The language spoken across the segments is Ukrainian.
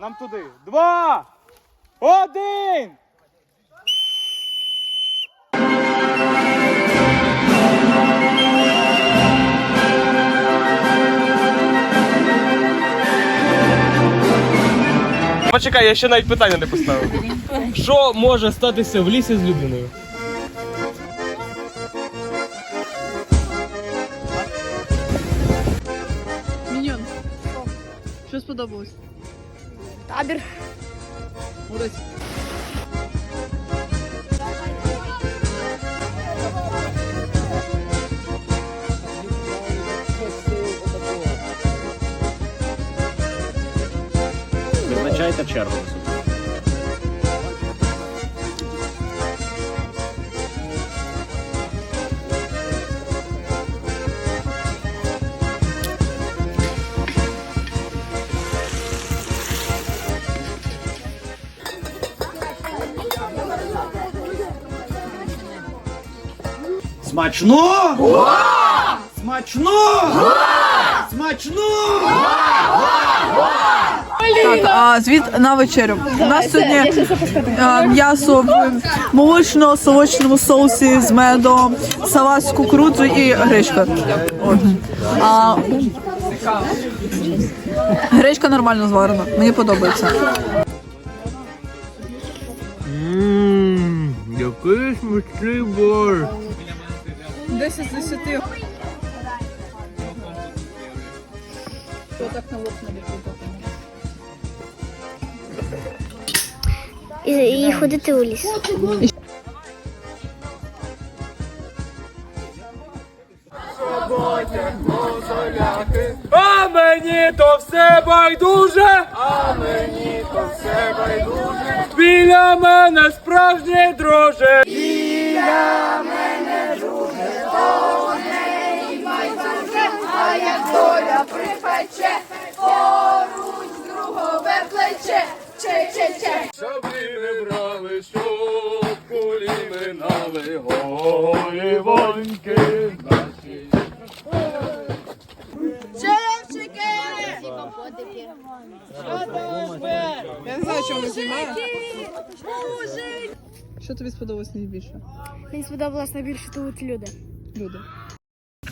Нам туди. Два. Один. Почекай, я ще навіть питання не поставив. Що може статися в лісі з людиною? Міньон. Що сподобалось? Табір. Молодець. Визначайте чергу. Смачно! Смачно! Смачно! Так, а звіт на вечерю. У нас сьогодні а, м'ясо в молочно-солочному соусі з медом, салат з кукурудзою і гречка. От. А, гречка нормально зварена, мені подобається. Ммм, який смачний борщ. 10 з 10. Так на лоб І, і ходити у ліс. А мені то все байдуже. А мені то все байдуже. Біля мене справжнє друже. Шаблі ми брали, щоб кулі минали голі воньки наші. Я не знаю, чому знімаю. Що тобі сподобалось найбільше? Мені сподобалось найбільше тут люди. Люди.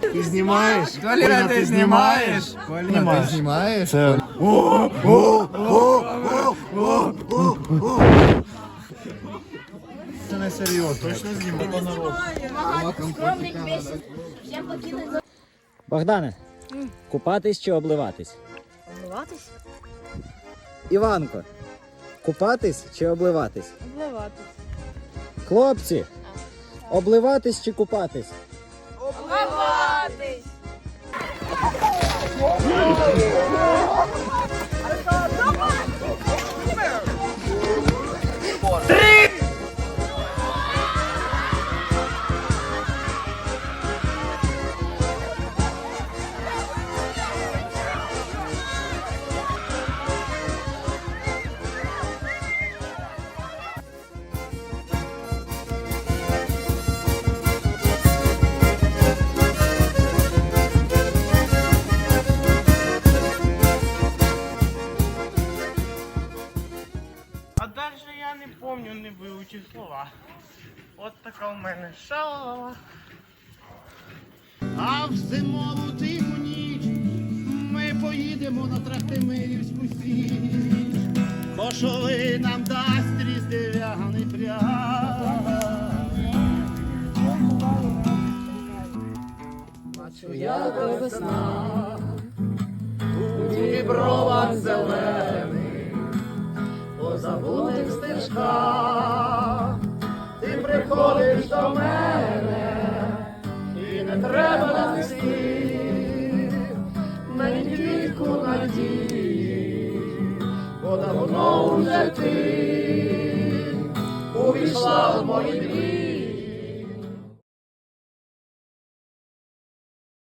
Ти знімаєш? Валера, ти знімаєш? Ти знімаєш? Це не серйозно. Точно знімаєш? Богдане, купатись чи обливатись? Обливатись? Іванко, купатись чи обливатись? Обливатись. Хлопці, обливатись чи купатись? А вивчив слова. От така у мене шалава. А в зимову тиху ніч ми поїдемо на Трахтимирівську січ. Кошоли нам дасть різдвяний пряг. Бачу я до весна, у дібровах зелених, по забутих стежках, приходиш до мене. І не треба нести квітку надії, бо давно вже ти увійшла в мої дві.